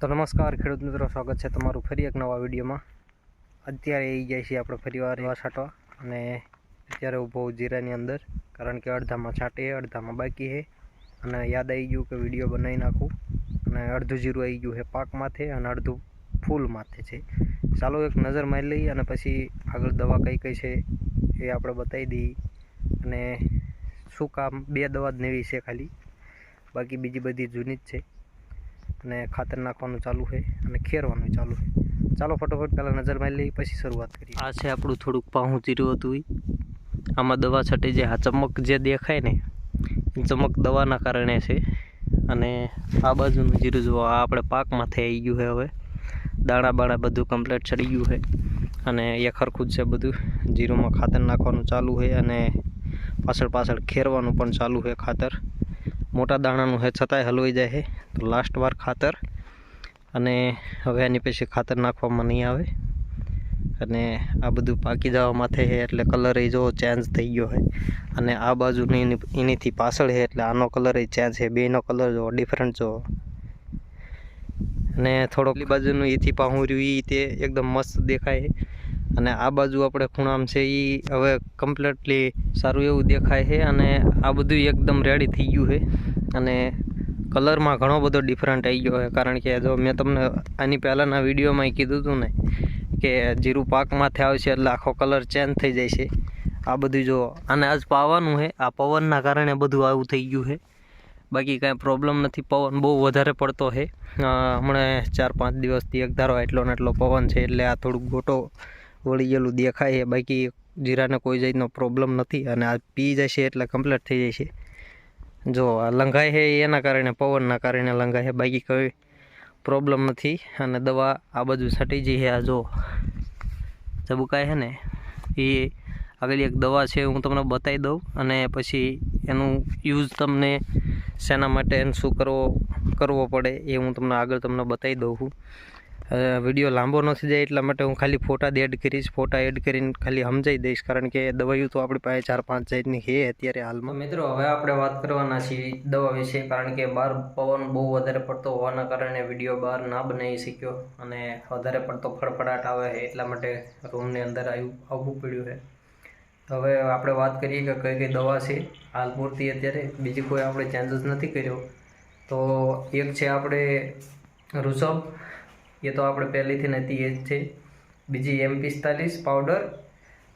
તો નમસ્કાર, ખેડૂત મિત્રો, સ્વાગત છે તમારું ફરી એક નવા વિડીયોમાં. અત્યારે આવી જાય છે આપણે ફરીવાર એવા છાંટવા અને અત્યારે ઊભો જીરાની અંદર, કારણ કે અડધામાં છાંટે, અડધામાં બાકી છે અને યાદ આવી ગયું કે વીડિયો બનાવી નાખું અને અડધું જીરું આવી ગયું છે પાક માથે અને અડધું ફૂલ માથે છે. ચાલો એક નજર મારી લઈએ અને પછી આગળ દવા કઈ કઈ છે એ આપણે બતાવી દઈએ. અને શું કામ, બે દવા જ નેવી છે ખાલી. બાકી બીજી બધી જૂની જ છે. અને ખાતર નાખવાનું ચાલુ છે અને ખેરવાનું ચાલુ છે. ચાલો ફટોફટ પહેલાં નજર મારી લઈ પછી શરૂઆત કરીએ. આ છે આપણું થોડુંક પાહું ચીરું હતું. આમાં દવા છટી જે આ ચમક જે દેખાય ને ચમક દવાના કારણે છે. અને આ બાજુનું જીરું જુઓ, આ આપણે પાકમાંથી આવી ગયું છે હવે. દાણા બાણા બધું કમ્પ્લીટ ચડી ગયું છે. અને એ ખરખું જ છે બધું. જીરુંમાં ખાતર નાખવાનું ચાલુ છે અને પાછળ પાછળ ખેરવાનું પણ ચાલુ છે ખાતર. મોટા દાણાનું છે છતાંય હલવાઈ જાય છે તો લાસ્ટ વાર ખાતર અને હવે એની પછી ખાતર નાખવામાં નહીં આવે. અને આ બધું પાકી જવા માથે છે એટલે કલર એ જો ચેન્જ થઈ ગયો છે અને આ બાજુની એનીથી પાછળ છે એટલે આનો કલર એ ચેન્જ છે બેનો કલર જો ડિફરન્ટ જો. અને થોડોક બાજુનું એથી પાહું રહ્યું એ તે એકદમ મસ્ત દેખાય અને આ બાજુ આપણે ખૂણામ છે એ હવે કમ્પ્લીટલી સારું એવું દેખાય છે અને આ બધું એકદમ રેડી થઈ ગયું છે. અને કલરમાં ઘણો બધો ડિફરન્ટ આવી ગયો છે, કારણ કે જો મેં તમને આની પહેલાંના વિડીયોમાં કીધું હતું ને કે જીરું પાકમાંથી આવશે એટલે આખો કલર ચેન્જ થઈ જાય છે. આ બધું જો અને આજ પાવાનું છે, આ પવનના કારણે બધું આવું થઈ ગયું છે. બાકી કાંઈ પ્રોબ્લેમ નથી, પવન બહુ વધારે પડતો છે. હમણાં ચાર પાંચ દિવસથી એક ધારો એટલો ને એટલો પવન છે એટલે આ થોડુંક ગોટો વળી ગયેલું દેખાય છે. બાકી જીરાને કોઈ જાતનો પ્રોબ્લેમ નથી અને આ પી જશે એટલે કમ્પ્લીટ થઈ જશે. જો, આ લંઘાય છે એના કારણે, પવનના કારણે લંઘાય છે. બાકી કોઈ પ્રોબ્લેમ નથી અને દવા આ બાજુ છટી જઈ છે. આ જો ચબુકાય છે ને, એ આગળ એક દવા છે હું તમને બતાવી દઉં અને પછી એનું યુઝ તમને શેના માટે એને શું કરવો કરવો પડે એ હું તમને આગળ તમને બતાવી દઉં છું. વીડિયો લાંબો નથી જાય એટલા માટે હું ખાલી ફોટા એડ કરીશ. ફોટા એડ કરીને ખાલી સમજાવી દઈશ. કારણ કે દવાઈઓ તો આપણી પાસે ચાર પાંચ જાતની છે અત્યારે હાલમાં. મિત્રો, હવે આપણે વાત કરવાના છીએ દવા વિશે, કારણ કે બહાર પવન બહુ વધારે પડતો હોવાના કારણે વીડિયો બહાર ના બનાવી શક્યો અને વધારે પડતો ફડફડાટ આવે એટલા માટે રૂમની અંદર આવ્યું આવવું પડ્યું છે. હવે આપણે વાત કરીએ કે કઈ કઈ દવા છે હાલ પૂરતી અત્યારે. બીજી કોઈ આપણે ચેન્જીસ નથી કર્યો. તો એક છે આપણે ઋષભ. એ તો આપણે પહેલેથી નથી એ જ છે. બીજી એમ પિસ્તાલીસ પાવડર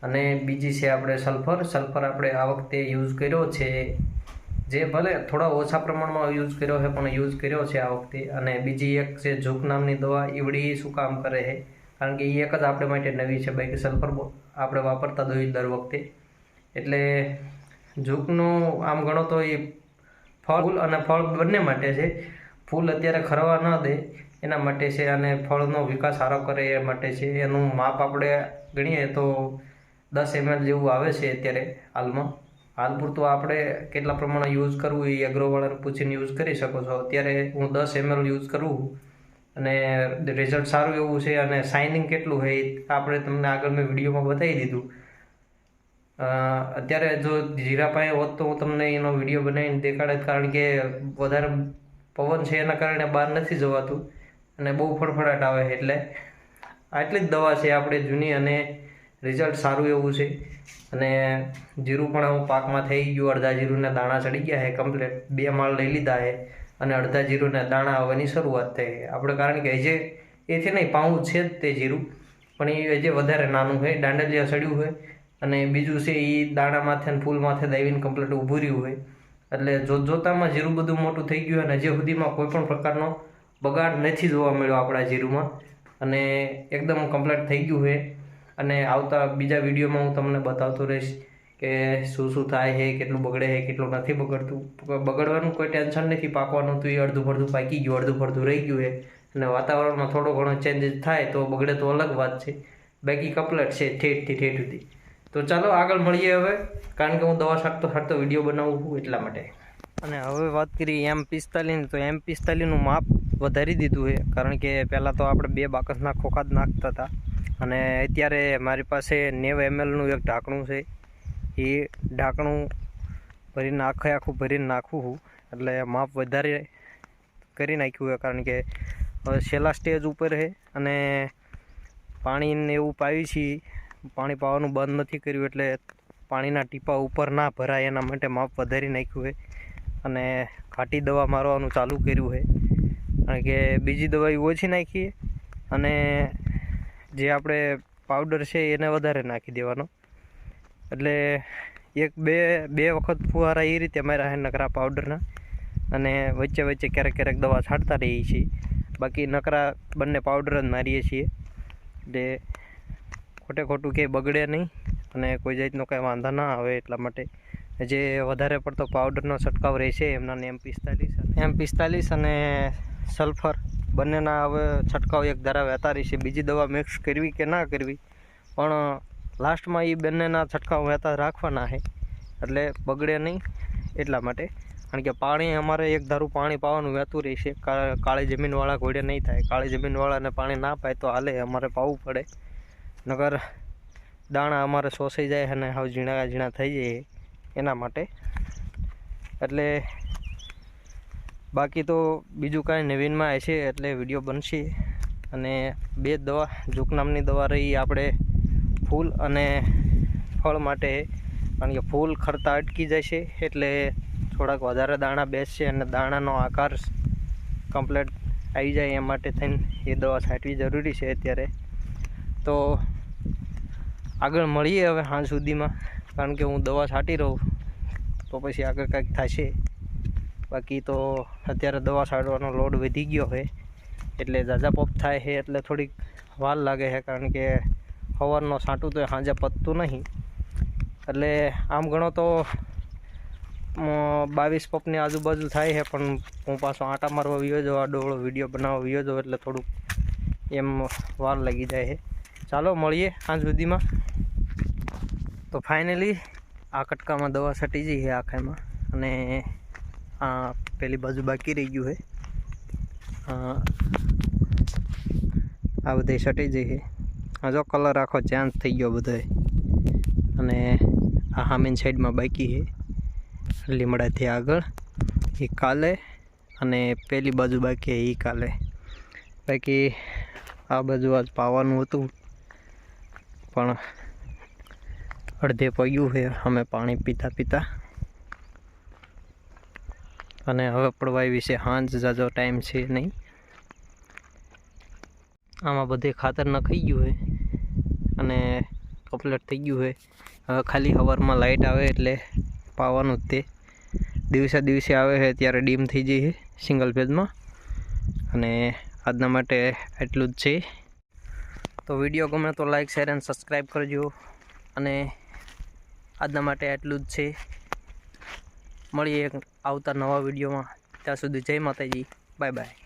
અને બીજી છે આપણે સલ્ફર સલ્ફર આપણે આ વખતે યુઝ કર્યો છે. જે ભલે થોડા ઓછા પ્રમાણમાં યુઝ કર્યો છે, પણ યુઝ કર્યો છે આ વખતે. અને બીજી એક છે ઝૂક નામની દવા ઈવડી શું કામ કરે છે? કારણ કે એ એક જ આપણે માટે નવી છે બાકી સલ્ફર આપણે વાપરતા જોઈએ દર વખતે. એટલે ઝૂકનું આમ ગણો તો એ ફળ અને ફળ બંને માટે છે. ફૂલ અત્યારે ખરવા ન દે. એના માટે છે અને ફળનો વિકાસ સારો કરે એ માટે છે. એનું માપ આપણે ગણીએ તો દસ એમએલ જેવું આવે છે અત્યારે હાલમાં. હાલ પૂરતું આપણે કેટલા પ્રમાણે યુઝ કરવું એ એગ્રોવાળાને પૂછીને યુઝ કરી શકો છો. અત્યારે હું દસ એમએલ યુઝ કરું અને રિઝલ્ટ સારું એવું છે અને શાઇનિંગ કેટલું છે એ આપણે તમને આગળ મેં વિડીયોમાં બતાવી દીધું. અત્યારે જો જીરા પાસે હોત તો હું તમને એનો વીડિયો બનાવીને દેખાડત કારણ કે વધારે પવન છે એના કારણે બહાર નથી જવાતું. અને બહુ ફડફડાટ આવે એટલે આટલી જ દવા છે આપણે જૂની અને રિઝલ્ટ સારું એવું છે. અને જીરું પણ હું પાકમાં થઈ ગયું, અડધા જીરુંના દાણા ચડી ગયા છે કમ્પ્લેટ બે માળ લઈ લીધા છે અને અડધા જીરુંના દાણા આવવાની શરૂઆત થઈ આપણે કારણ કે હજે એ છે નહીં, પાઉં છે જ તે જીરું. પણ એ હજે વધારે નાનું હોય દાંડલિયા સડ્યું હોય અને બીજું છે એ દાણામાંથી અને ફૂલમાંથી દાવીને કમ્પ્લેટ ઊભું રહ્યું હોય એટલે જોત જોતામાં જીરું બધું મોટું થઈ ગયું અને હજી સુધીમાં કોઈ પણ પ્રકારનો બગાડ નથી જોવા મળ્યો આપણા જીરુમાં. અને એકદમ કમ્પ્લીટ થઈ ગયું છે. અને આવતા બીજા વિડીયોમાં હું તમને બતાવતો રહીશ કે શું શું થાય છે, કેટલું બગડે છે, કેટલું નથી બગડતું. બગડવાનું કોઈ ટેન્શન નથી, પાકવાનું તો એ અડધું ફરધું પાકી ગયું, અડધું ફરધું રહી ગયું છે. અને વાતાવરણમાં થોડો ઘણો ચેન્જીસ થાય તો બગડે તો અલગ વાત છે. બાકી કમ્પ્લીટ છે ઠેઠથી ઠેઠ સુધી. તો ચાલો આગળ મળીએ હવે, કારણ કે હું દવા છાંટતો છાંટતો વીડિયો બનાવું છું એટલા માટે. અને હવે વાત કરીએ એમ પિસ્તાલીસ તો એમ પિસ્તાલીસનું માપ વધારી દીધું છે. કારણ કે પહેલાં તો આપણે બે બાકસના ખોખા જ નાખતા હતા. અને અત્યારે મારી પાસે નેવ એમએલનું એક ઢાંકણું છે. એ ઢાંકણું ભરીને આખે આખું ભરીને નાખું છું. એટલે માપ વધારે કરી નાખ્યું છે, કારણ કે છેલ્લા સ્ટેજ ઉપર છે અને પાણીને એવું પાવી છીએ પાણી પાવાનું બંધ નથી કર્યું, એટલે પાણીના ટીપા ઉપર ના ભરાય, એના માટે માપ વધારી નાખ્યું છે. અને ઘાટી દવા મારવાનું ચાલુ કર્યું છે. કારણ કે બીજી દવાઈ ઓછી નાખીએ અને જે આપણે પાવડર છે એને વધારે નાખી દેવાનો. એટલે એક બે બે વખત ફુવારા એ રીતે માર્યા છે નકરા પાવડરના અને વચ્ચે વચ્ચે ક્યારેક ક્યારેક દવા છાંટતા રહીએ છીએ. બાકી નકરા બંને પાવડર જ મારીએ છીએ. એટલે ખોટે ખોટું કંઈ બગડે નહીં અને કોઈ જાતનો કાંઈ વાંધો ના આવે એટલા માટે. જે વધારે પડતો પાવડરનો છંટકાવ રહેશે એમના એમ પિસ્તાલીસ એમ પિસ્તાલીસ અને સલ્ફર બંનેના હવે છંટકાવ એક ધારા વહેતા છે. બીજી દવા મિક્સ કરવી કે ના કરવી? પણ લાસ્ટમાં એ બંનેના છંટકાવ વહેતા રાખવાના છે. એટલે બગડે નહીં એટલા માટે. કારણ કે પાણી અમારે એક ધારું પાણી પાવાનું વહેતું રહેશે કાળી જમીનવાળા ઘોડે નહીં થાય. કાળી જમીનવાળાને પાણી ના પાય તો હાલે, અમારે પાવું પડે. નગર દાણા અમારે શોષાઈ જાય અને હવે ઝીણા ઝીણા થઈ જાય એના માટે. એટલે બાકી તો બીજું કાંઈ નવીનમાં હશે એટલે વીડિયો બનશે. અને બે દવા, જુક દવા રહી આપણે ફૂલ અને ફળ માટે. કારણ કે ફૂલ ખરતા અટકી જશે એટલે થોડાક વધારે દાણા બેસશે અને દાણાનો આકાર કમ્પ્લેટ આવી જાય એ માટે થઈને એ દવા છાંટવી જરૂરી છે અત્યારે. તો આગળ મળીએ હવે હાંજ સુધીમાં. કારણ કે હું દવા છાંટી રહું. તો પછી આગળ કંઈક થશે. બાકી તો અત્યારે દવા છાંટવાનો લોડ વધી ગયો છે. એટલે ઝાઝા પોપ થાય છે, એટલે થોડીક વાર લાગે છે, કારણ કે સવારનો છાંટું તો સાંજે પતતું નહીં. એટલે આમ ગણો તો બાવીસ પપની આજુબાજુ થાય છે, પણ હું પાછો આંટા મારવા વિયો જો આ ડોળો વીડિયો બનાવવા વિયો જો એટલે થોડુંક એમ વાર લાગી જાય છે. ચાલો, મળીએ સાંજ સુધીમાં. તો ફાઇનલી આ કટકામાં દવા છટી જઈ છે આખામાં અને આ પેલી બાજુ બાકી રહી ગયું છે આ બધે સટી જઈ છે આ જો કલર આખો ચેન્જ થઈ ગયો બધો અને આ હામીન સાઈડમાં બાકી છે લીમડાથી આગળ એ કાલે અને પેલી બાજુ બાકી એ કાલે. બાકી આ બાજુ આજ પાવાનું હતું. પણ અડધે પગ્યું છે અમે પાણી પીતા પીતા. અને હવે પડવાય વિશે હાંજ જાજો ટાઈમ છે નહીં. આમાં બધે ખાતર નખાઈ ગયું હોય અને કમ્પ્લીટ થઈ ગયું હોય. હવે ખાલી હવારમાં લાઇટ આવે એટલે પાવાનું તે. દિવસે દિવસે આવે છે ત્યારે ડીમ થઈ જઈએ સિંગલ પેજમાં અને આજના માટે એટલું જ છે. તો વીડિયો ગમે તો લાઈક શેર એન્ડ સબસ્ક્રાઈબ કરજો. અને આજના માટે એટલું જ છે. મળીએ આવતા નવા વિડીયોમાં. ત્યાં સુધી જય માતાજી. Bye bye.